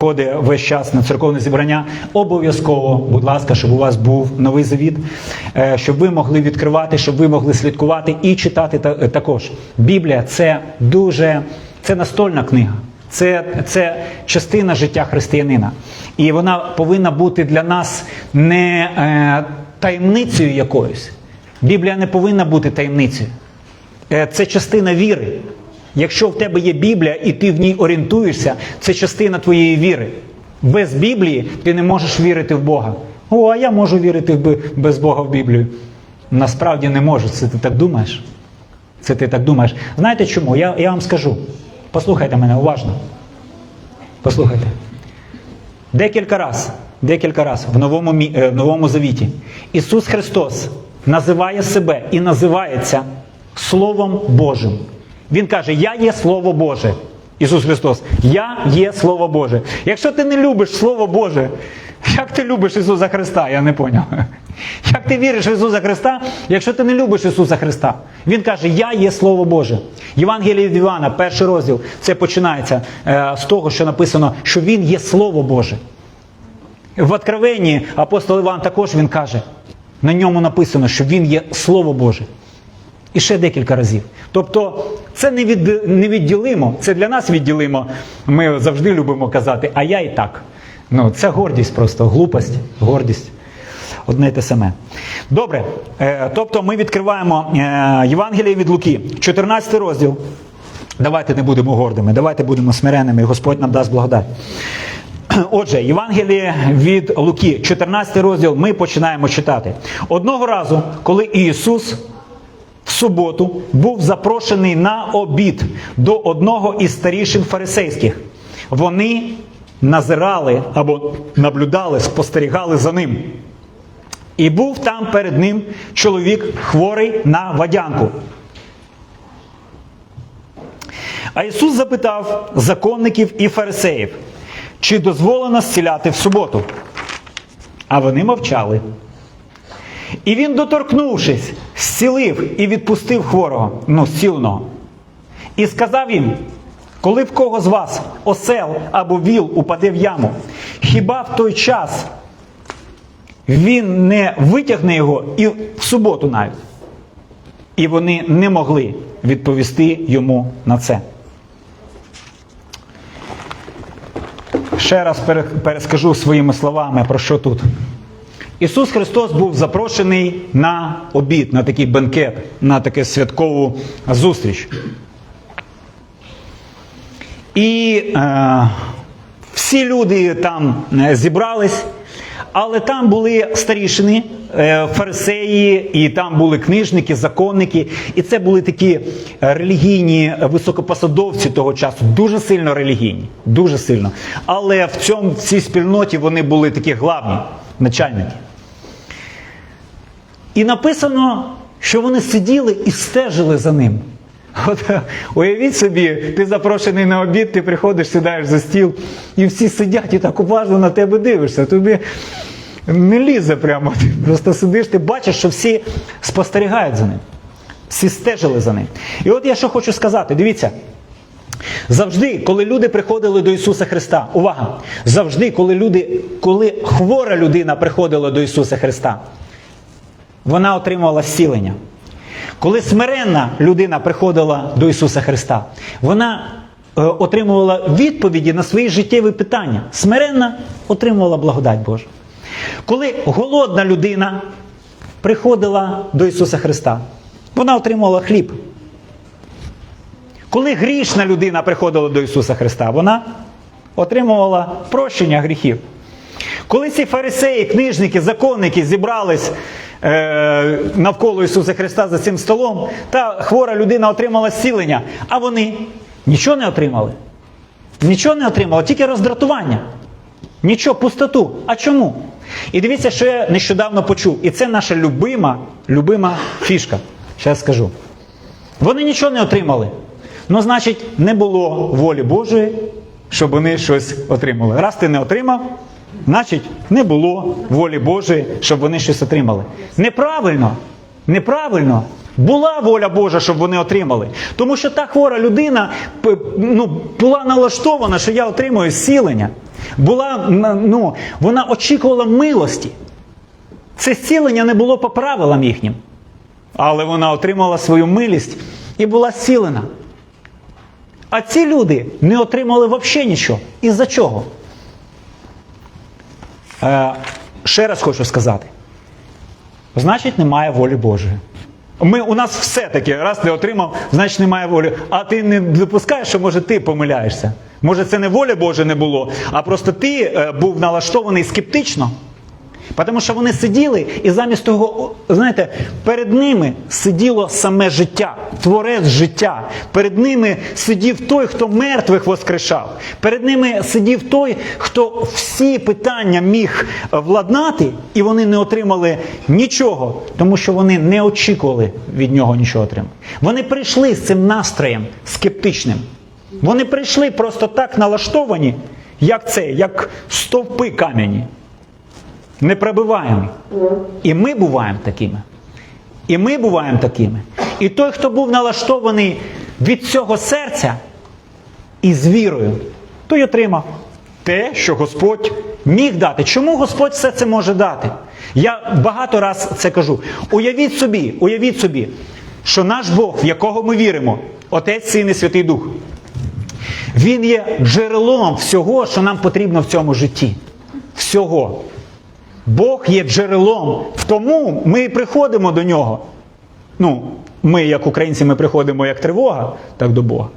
Ходить весь час на церковне зібрання. Обов'язково, будь ласка, щоб у вас був новий завіт, е, щоб ви могли відкривати, щоб ви могли слідкувати і читати е, також. Біблія це дуже це настольна книга, це, це частина життя християнина. І вона повинна бути для нас не е, таємницею якоюсь. Біблія не повинна бути таємницею. Е, Це частина віри. Якщо в тебе є Біблія і ти в ній орієнтуєшся, це частина твоєї віри. Без Біблії ти не можеш вірити в Бога. О, а я можу вірити без Бога в Біблію. Насправді не можу. Це ти так думаєш? Це ти так думаєш. Знаєте чому? Я, я вам скажу. Послухайте мене уважно. Послухайте. Декілька раз, декілька раз в новому, е, в новому завіті Ісус Христос називає себе і називається Словом Божим. Він каже: Я є Слово Боже. Ісус Христос, я є Слово Боже. Якщо ти не любиш Слово Боже, як ти любиш Ісуса Христа? Я не поняв. Як ти віриш в Ісуса Христа, якщо ти не любиш Ісуса Христа? Він каже, Я є Слово Боже. Євангеліє від Івана, перший розділ, це починається е, з того, що написано, що Він є Слово Боже. В Откровенні апостол Іван також він каже, на ньому написано, що він є Слово Боже. І ще декілька разів. Тобто це не від, невідділимо, це для нас відділимо. Ми завжди любимо казати, а я і так. Ну, це гордість просто, глупость, гордість. Одне й те саме. Добре. Е, тобто ми відкриваємо е, Євангеліє від Луки, 14 розділ. Давайте не будемо гордими, давайте будемо смиренними, і Господь нам дасть благодать. Отже, Євангеліє від Луки, 14 розділ, ми починаємо читати. Одного разу, коли Ісус суботу був запрошений на обід до одного із старішин фарисейських, вони назирали або наблюдали, спостерігали за ним. І був там перед ним чоловік хворий на вадянку. А Ісус запитав законників і фарисеїв, чи дозволено зціляти в суботу? А вони мовчали. І він, доторкнувшись, зцілив і відпустив хворого, ну, зціленого. І сказав їм: коли в кого з вас осел або віл упаде в яму, хіба в той час він не витягне його і в суботу навіть? І вони не могли відповісти йому на це. Ще раз перескажу своїми словами, про що тут. Ісус Христос був запрошений на обід, на такий бенкет, на таку святкову зустріч. І е, всі люди там е, зібрались, але там були старішини, е, фарисеї, і там були книжники, законники. І це були такі е, релігійні високопосадовці того часу, дуже сильно релігійні, дуже сильно. Але в цьому в цій спільноті вони були такі главні начальники. І написано, що вони сиділи і стежили за ним. От уявіть собі, ти запрошений на обід, ти приходиш, сідаєш за стіл, і всі сидять і так уважно на тебе дивишся. Тобі не лізе прямо. Ти просто сидиш, ти бачиш, що всі спостерігають за ним. Всі стежили за ним. І от я що хочу сказати: дивіться. Завжди, коли люди приходили до Ісуса Христа, увага! Завжди, коли люди, коли хвора людина приходила до Ісуса Христа, вона отримувала зцілення. Коли смиренна людина приходила до Ісуса Христа, вона е, отримувала відповіді на свої життєві питання. Смиренна отримувала благодать Божу. Коли голодна людина приходила до Ісуса Христа, вона отримувала хліб. Коли грішна людина приходила до Ісуса Христа, вона отримувала прощення гріхів. Коли ці фарисеї, книжники, законники зібрались е, навколо Ісуса Христа за цим столом, та хвора людина отримала зцілення, а вони нічого не отримали. Нічого не отримали, тільки роздратування. Нічого, пустоту. А чому? І дивіться, що я нещодавно почув. І це наша любима, любима фішка. Зараз скажу. Вони нічого не отримали. Ну, значить, не було волі Божої, щоб вони щось отримали. Раз ти не отримав, значить, не було волі Божої, щоб вони щось отримали. Неправильно, неправильно. Була воля Божа, щоб вони отримали. Тому що та хвора людина ну, була налаштована, що я отримую зцілення. була, ну, вона очікувала милості. Це зцілення не було по правилам їхнім. Але вона отримала свою милість і була зцілена. А ці люди не отримали взагалі нічого. Із-за чого? Е, ще раз хочу сказати. Значить, немає волі Божої. Ми, у нас все-таки, раз ти отримав, значить немає волі. А ти не допускаєш, що може ти помиляєшся. Може, це не воля Божа не було, а просто ти е, був налаштований скептично. Тому що вони сиділи, і замість того, знаєте, перед ними сиділо саме життя, творець життя. Перед ними сидів той, хто мертвих воскрешав. Перед ними сидів той, хто всі питання міг владнати, і вони не отримали нічого, тому що вони не очікували від нього нічого отримати. Вони прийшли з цим настроєм скептичним. Вони прийшли просто так налаштовані, як це, як стовпи кам'яні непробиваємі. І ми буваємо такими. І ми буваємо такими. І той, хто був налаштований від цього серця і з вірою, той отримав те, що Господь міг дати. Чому Господь все це може дати? Я багато раз це кажу. Уявіть собі, уявіть собі, що наш Бог, в якого ми віримо, Отець, Син і Святий Дух, Він є джерелом всього, що нам потрібно в цьому житті. Всього. Бог є джерелом. Тому ми приходимо до нього. Ну, ми, як українці, ми приходимо як тривога, так до Бога.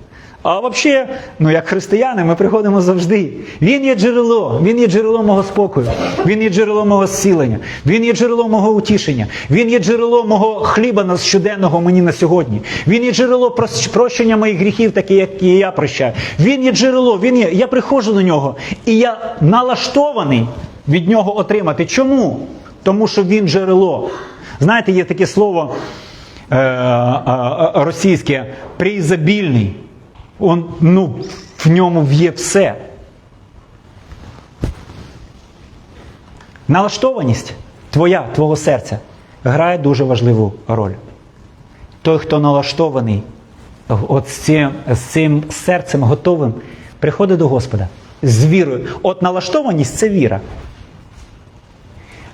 А взагалі, ну як християни, ми приходимо завжди. Він є джерело, він є джерело мого спокою, він є джерело мого зцілення, він є джерело мого утішення, він є джерело мого хліба на щоденного мені на сьогодні. Він є джерело прощення моїх гріхів, такі, як і я прощаю. Він є джерело, він є. Я приходжу до нього, і я налаштований від нього отримати. Чому? Тому що він джерело. Знаєте, є таке слово е, е, е, російське преізобільний. Он, ну, в ньому є все. Налаштованість твоя, твого серця грає дуже важливу роль. Той, хто налаштований от з цим, з цим серцем готовим, приходить до Господа з вірою. От налаштованість це віра.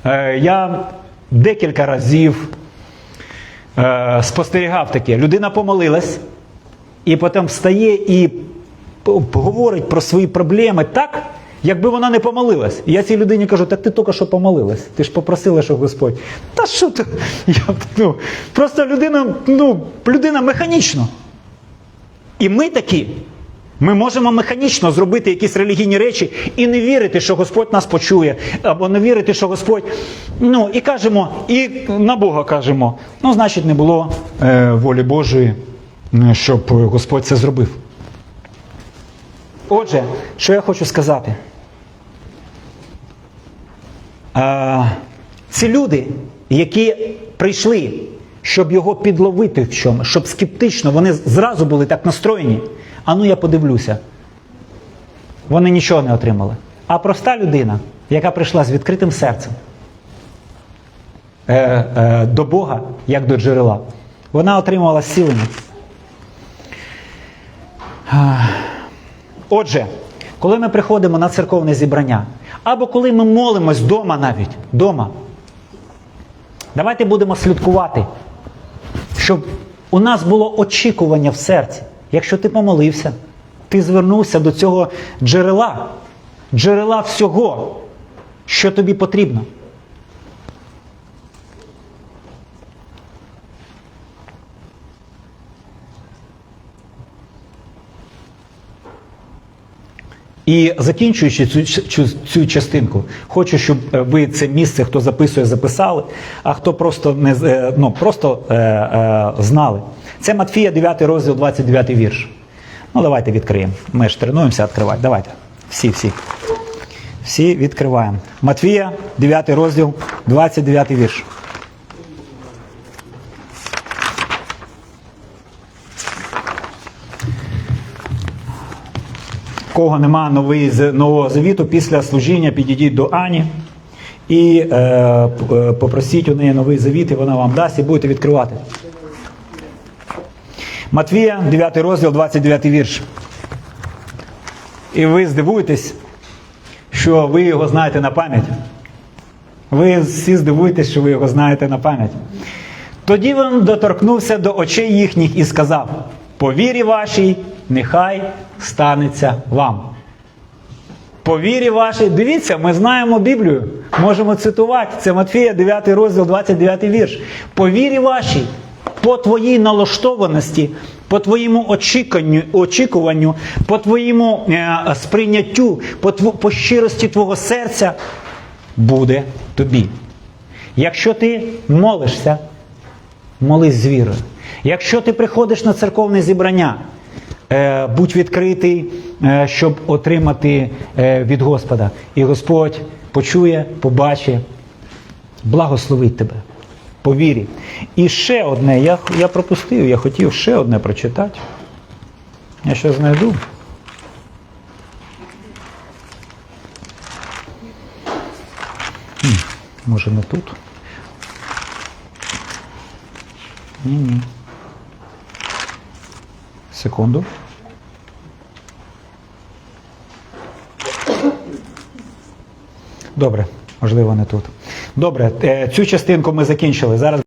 Е, я декілька разів е, спостерігав таке. Людина помолилась, і потім встає і говорить про свої проблеми так, якби вона не помолилась. І я цій людині кажу, так ти тільки що помолилась. Ти ж попросила, що Господь. Та що ти? Я, ну, просто людина, ну, людина механічно. І ми такі. Ми можемо механічно зробити якісь релігійні речі і не вірити, що Господь нас почує, або не вірити, що Господь. Ну і кажемо, і на Бога кажемо. Ну, значить, не було е, волі Божої, е, щоб Господь це зробив. Отже, що я хочу сказати? Е, ці люди, які прийшли, щоб його підловити в чому, щоб скептично, вони зразу були так настроєні. А ну я подивлюся. Вони нічого не отримали. А проста людина, яка прийшла з відкритим серцем е, е, до Бога, як до джерела, вона отримала зцілення. Отже, коли ми приходимо на церковне зібрання, або коли ми молимось вдома навіть, вдома, давайте будемо слідкувати, щоб у нас було очікування в серці. Якщо ти помолився, ти звернувся до цього джерела, джерела всього, що тобі потрібно. І закінчуючи цю, цю, цю частинку, хочу, щоб е, ви це місце, хто записує, записали, а хто просто не е, ну, просто е, е, знали. Це Матфія, 9 розділ, 29 вірш. Ну, давайте відкриємо. Ми ж тренуємося відкривати. Давайте. Всі, всі. Всі відкриваємо. Матфія, 9 розділ, 29 вірш. кого нема новий, нового завіту, після служіння підійдіть до Ані і е, е, попросіть у неї новий завіт, і вона вам дасть, і будете відкривати. Матвія, 9 розділ, 29 вірш. І ви здивуєтесь, що ви його знаєте на пам'ять. Ви всі здивуєтесь, що ви його знаєте на пам'ять. Тоді він доторкнувся до очей їхніх і сказав: по вірі вашій, нехай станеться вам. По вірі вашій, дивіться, ми знаємо Біблію, можемо цитувати. Це Матфія, 9 розділ, 29 вірш. По вірі вашій, по твоїй налаштованості, по твоєму очікуванню, очікуванню по твоєму е, сприйняттю, по, по щирості твого серця буде тобі. Якщо ти молишся, молись з вірою. Якщо ти приходиш на церковне зібрання, е, будь відкритий, е, щоб отримати е, від Господа. І Господь почує, побачить, благословить тебе. По вірі. І ще одне, я, я пропустив, я хотів ще одне прочитати. Я ще знайду. Може не тут? Ні, ні. Секунду. Добре, можливо, не тут. Добре, е, цю частинку ми закінчили. Зараз.